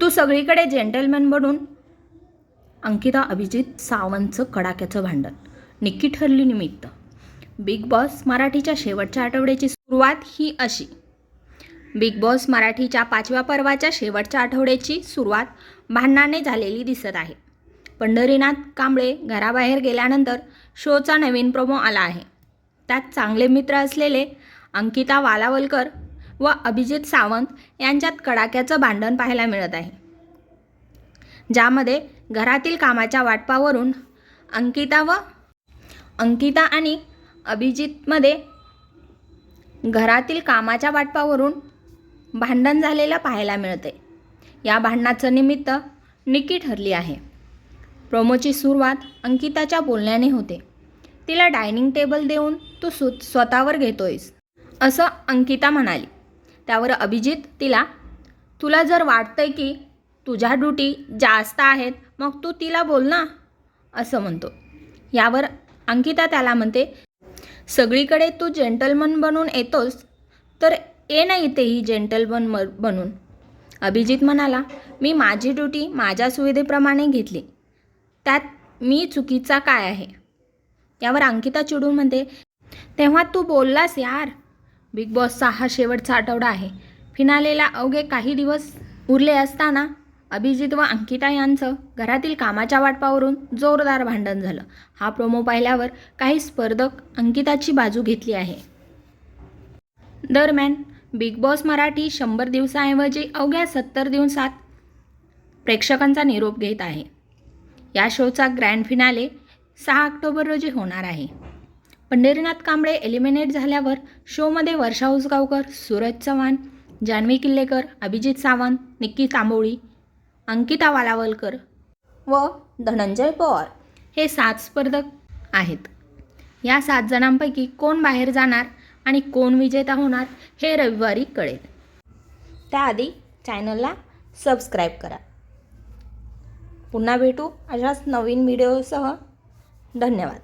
तू सगळीकडे जेंटलमॅन बनून अंकिता अभिजित सावंतचं कडाक्याचं भांडण. निक्की ठरली निमित्त. बिग बॉस मराठीच्या शेवटच्या आठवड्याची सुरुवात ही अशी. बिग बॉस मराठीच्या पाचव्या पर्वाच्या शेवटच्या आठवड्याची सुरुवात भांडणाने झालेली दिसत आहे. पंढरीनाथ कांबळे घराबाहेर गेल्यानंतर शोचा नवीन प्रोमो आला आहे. त्यात चांगले मित्र असलेले अंकिता वालावलकर व अभिजित सावंत यांच्यात कडाक्याचं भांडण पाहायला मिळत आहे. ज्यामध्ये घरातील कामाच्या वाटपावरून अंकिता व अंकिता आणि अभिजितमध्ये घरातील कामाच्या वाटपावरून भांडण झालेलं पाहायला मिळते. या भांडणाचं निमित्त निकी ठरली आहे. प्रोमोची सुरुवात अंकिताच्या बोलण्याने होते. तिला डायनिंग टेबल देऊन तू सु स्वतःवर घेतोयस असं अंकिता म्हणाली. त्यावर अभिजित तिला तुला जर वाटतंय की तुझ्या ड्युटी जास्त आहेत मग तू तिला बोल ना असं म्हणतो. यावर अंकिता त्याला म्हणते सगळीकडे तू जेंटलमन बनून येतोस तर ये ना इथेही जेंटलमन म बनून. अभिजित म्हणाला मी माझी ड्युटी माझ्या सुविधेप्रमाणे घेतली. त्यात मी चुकीचा काय आहे? यावर अंकिता चिडून म्हणते तेव्हा तू बोललास यार. बिग बॉसचा हा शेवटचा आठवडा आहे. फिनालेला अवघे काही दिवस उरले असताना अभिजित व अंकिता यांचं घरातील कामाच्या वाटपावरून जोरदार भांडण झालं. हा प्रोमो पाहिल्यावर काही स्पर्धक अंकिताची बाजू घेतली आहे. दरम्यान बिग बॉस मराठी शंभर दिवसाऐवजी अवघ्या सत्तर दिवसात प्रेक्षकांचा निरोप घेत आहे. या शोचा ग्रँड फिनाले सहा ऑक्टोबर रोजी होणार आहे. पंढरीनाथ कांबळे एलिमिनेट झाल्यावर शोमध्ये वर्षा उसगावकर सूरज चव्हाण जान्हवी किल्लेकर अभिजित सावंत निक्की तांबोळी अंकिता वालावलकर व धनंजय पवार हे सात स्पर्धक आहेत. या सात जणांपैकी कोण बाहेर जाणार आणि कोण विजेता होणार हे रविवारी कळेल. त्याआधी चॅनलला सबस्क्राईब करा. पुन्हा भेटू अशाच नवीन व्हिडिओसह धन्यवाद.